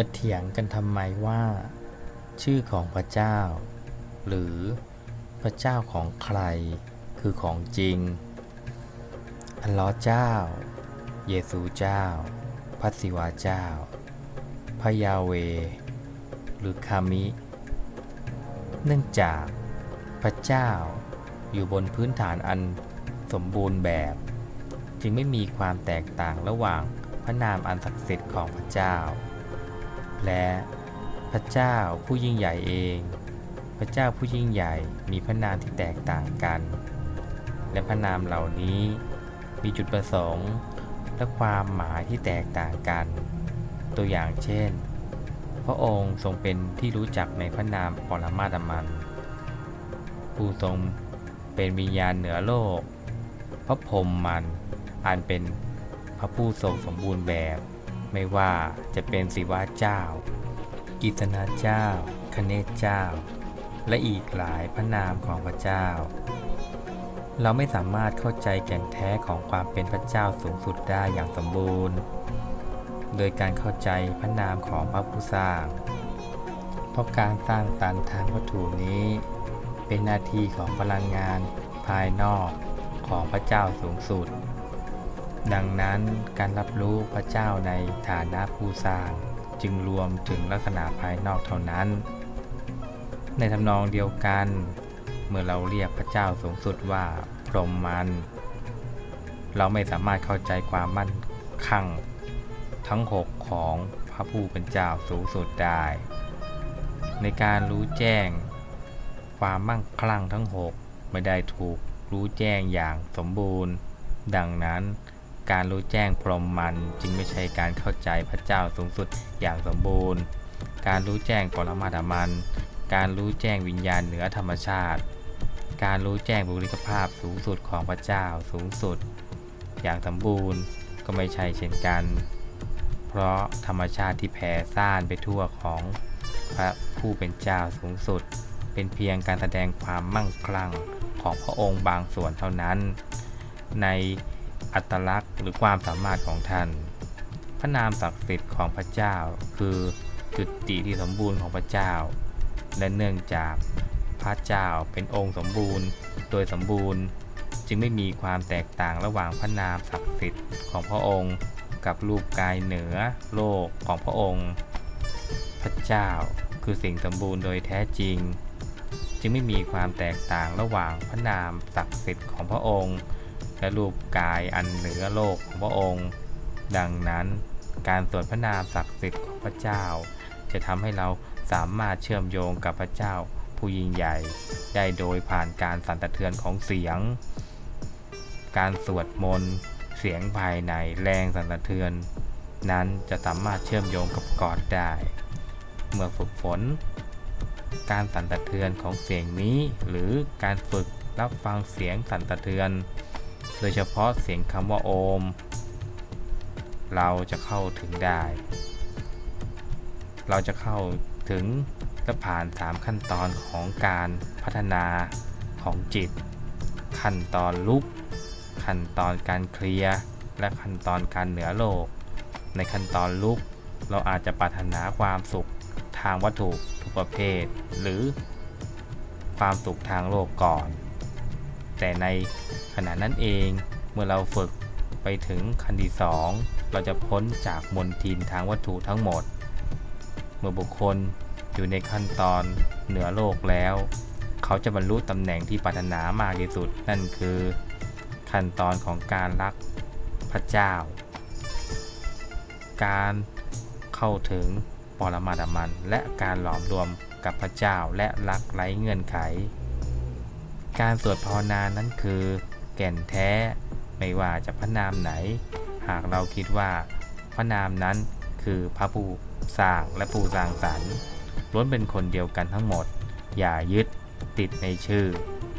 จะเถียงกันทำไมว่า ชื่อของพระเจ้า หรือพระเจ้าของใครคือของจริง อัลลอฮ์เจ้า เยซูเจ้า พระศิวะเจ้า พระยาเว หรือคามิ เนื่องจากพระเจ้าอยู่บนพื้นฐานอันสมบูรณ์แบบ จึงไม่มีความแตกต่างระหว่างพระนามอันศักดิ์สิทธิ์ของพระเจ้า และพระเจ้าผู้ยิ่งใหญ่เอง พระเจ้าผู้ยิ่งใหญ่มีพระนามที่แตกต่างกัน และพระนามเหล่านี้มีจุดประสงค์และความหมายที่แตกต่างกัน ตัวอย่างเช่น พระองค์ทรงเป็นที่รู้จักในพระนามปรมาตมัน ผู้ทรงเป็นวิญญาณเหนือโลก พระพรหมมันอันเป็นพระผู้ทรงสมบูรณ์แบบ ไม่ว่าจะเป็นศิวะเจ้ากิตนาเจ้า คเนศเจ้า และอีกหลายพระนามของพระเจ้า เราไม่สามารถเข้าใจแก่นแท้ของความเป็นพระเจ้าสูงสุดได้อย่างสมบูรณ์ โดยการเข้าใจพระนามของพระผู้สร้าง เพราะการสร้างสรรค์ทางวัตถุนี้ เป็นหน้าที่ของพลังงานภายนอกของพระเจ้าสูงสุด ดังนั้นการรับรู้พระเจ้าในฐานะผู้สร้าง จึงรวมถึงลักษณะภายนอกเท่านั้น ในทำนองเดียวกัน เมื่อเราเรียกพระเจ้าสูงสุดว่าพรหมมัน เราไม่สามารถเข้าใจความมั่นคั่งทั้งหกของพระผู้เป็นเจ้าสูงสุดได้ ในการรู้แจ้ง ความมั่งคลั่งทั้งหกไม่ได้ถูกรู้แจ้งอย่างสมบูรณ์ ดังนั้น การรู้แจ้งพรหมมันจึงไม่ใช่การเข้าใจพระเจ้าสูงสุดอย่างสมบูรณ์ การรู้แจ้งปรมาตมัน การรู้แจ้งวิญญาณเหนือธรรมชาติ การรู้แจ้งบุคลิกภาพสูงสุดของพระเจ้าสูงสุด อย่างสมบูรณ์ก็ไม่ใช่เช่นกัน เพราะธรรมชาติที่แผ่ซ่านไปทั่วของพระผู้เป็นเจ้าสูงสุด เป็นเพียงการแสดงความมั่งคั่งของพระองค์บางส่วนเท่านั้น ใน อัตลักษณ์หรือความสามารถของท่าน พระนามศักดิ์สิทธิ์ของพระเจ้า คือจุดติที่สมบูรณ์ของพระเจ้า และเนื่องจากพระเจ้าเป็นองค์สมบูรณ์ โดยสมบูรณ์จึงไม่มีความแตกต่างระหว่างพระนามศักดิ์สิทธิ์ของพระองค์ กับรูปกายเหนือโลกของพระองค์ พระเจ้าคือสิ่งสมบูรณ์โดยแท้จริง จึงไม่มีความแตกต่างระหว่างพระนามศักดิ์สิทธิ์ของพระองค์ และรูปกายอันเหนือโลกของพระองค์ ดังนั้นการสวดพระนามศักดิ์สิทธิ์ของพระเจ้า จะทำให้เราสามารถเชื่อมโยงกับพระเจ้าผู้ยิ่งใหญ่ ได้โดยผ่านการสั่นสะเทือนของเสียง การสวดมนต์เสียงภายในแรงสั่นสะเทือน นั้นจะสามารถเชื่อมโยงกับกอดได้ เมื่อฝึกฝน การสั่นสะเทือนของเสียงนี้ หรือการฝึกรับฟังเสียงสั่นสะเทือน โดยเฉพาะเสียงคำว่าโอม เราจะเข้าถึงได้ เราจะเข้าถึงและผ่าน 3 ขั้นตอนของการพัฒนาของจิต ขั้นตอนลุก ขั้นตอนการเคลียร์ และขั้นตอนการเหนือโลก ในขั้นตอนลุก เราอาจจะปรารถนาความสุขทางวัตถุทุกประเภท หรือความสุขทางโลกก่อน แต่ในขณะนั้นเองเมื่อเราฝึกไปถึงขั้นที่สองเราจะพ้นจากมนทินทางวัตถุทั้งหมด เมื่อบุคคลอยู่ในขั้นตอนเหนือโลกแล้ว เขาจะบรรลุตำแหน่งที่ปรารถนามากที่สุด นั่นคือ ขั้นตอนของการรักพระเจ้า การเข้าถึงปรมาตมัน และการหลอมรวมกับพระเจ้าและรักไร้เงื่อนไข การสวดภาวนานั้นคือแก่นแท้ ไม่ว่าจะพระนามไหน หากเราคิดว่าพระนามนั้นคือพระผู้สร้างและผู้สร้างสรรค์ล้วนเป็นคนเดียวกันทั้งหมด อย่ายึดติดในชื่อ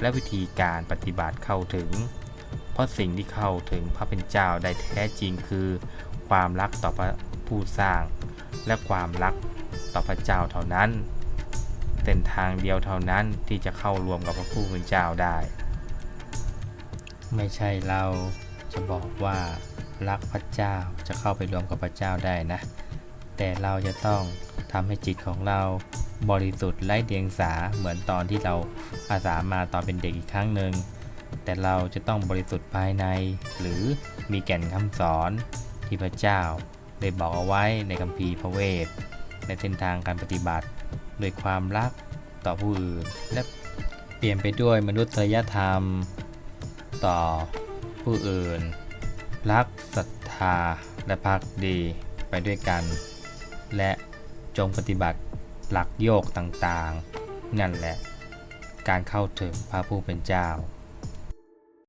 และวิธีการปฏิบัติเข้าถึง เพราะสิ่งที่เข้าถึงพระเป็นเจ้าได้แท้จริงคือ ความรักต่อพระผู้สร้าง และความรักต่อพระเจ้าเท่านั้น เป็นทางเดียวเท่านั้นที่จะเข้ารวมกับพระผู้เป็นเจ้าได้ ไม่ใช่เราจะบอกว่ารักพระเจ้าจะเข้าไปรวมกับพระเจ้าได้นะแแต่เราจะต้องทำให้จิตของเราบริสุทธิ์ไร้เดียงสาเหมือนตอนที่เราอาสามาตอนเป็นเด็กอีกครั้งหนึ่งแต่เราจะต้องบริสุทธิ์ภายใน หรือมีแก่นคำสอนที่พระเจ้าได้บอกเอาไว้ในคัมภีร์พระเวทในเส้นทางการปฏิบัติ โดยความรักต่อผู้อื่น และเปลี่ยนไปด้วยมนุษยธรรม ต่อผู้อื่น รักศรัทธาและพักดีไปด้วยกัน และจงปฏิบัติหลักโยกต่างๆ นั่นแหละ การเข้าถึงพระผู้เป็นเจ้า